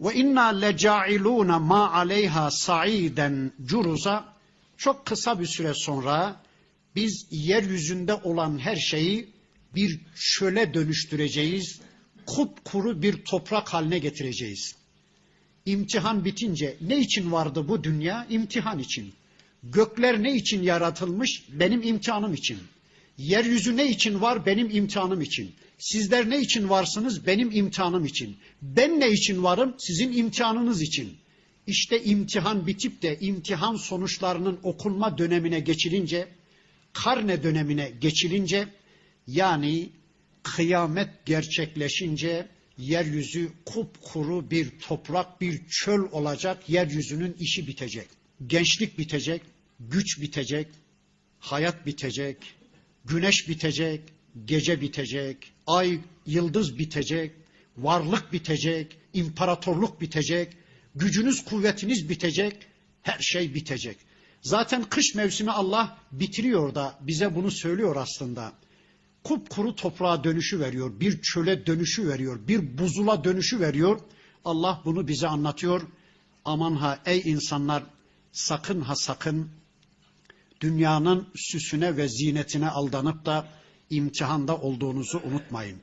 Ve inna lecailuna ma aleyha saiden curuza çok kısa bir süre sonra biz yeryüzünde olan her şeyi bir çöle dönüştüreceğiz. Kupkuru bir toprak haline getireceğiz. İmtihan bitince ne için vardı bu dünya? İmtihan için. Gökler ne için yaratılmış? Benim imtihanım için. Yeryüzü ne için var? Benim imtihanım için. Sizler ne için varsınız? Benim imtihanım için. Ben ne için varım? Sizin imtihanınız için. İşte imtihan bitip de imtihan sonuçlarının okunma dönemine geçilince, karne dönemine geçilince, yani kıyamet gerçekleşince yeryüzü kupkuru bir toprak, bir çöl olacak, yeryüzünün işi bitecek. Gençlik bitecek, güç bitecek, hayat bitecek, güneş bitecek, gece bitecek, ay, yıldız bitecek, varlık bitecek, imparatorluk bitecek, gücünüz, kuvvetiniz bitecek, her şey bitecek. Zaten kış mevsimi Allah bitiriyor da bize bunu söylüyor aslında. Kupkuru toprağa dönüşü veriyor, bir çöle dönüşü veriyor, bir buzula dönüşü veriyor. Allah bunu bize anlatıyor. Aman ha ey insanlar sakın ha sakın dünyanın süsüne ve zinetine aldanıp da imtihanda olduğunuzu unutmayın.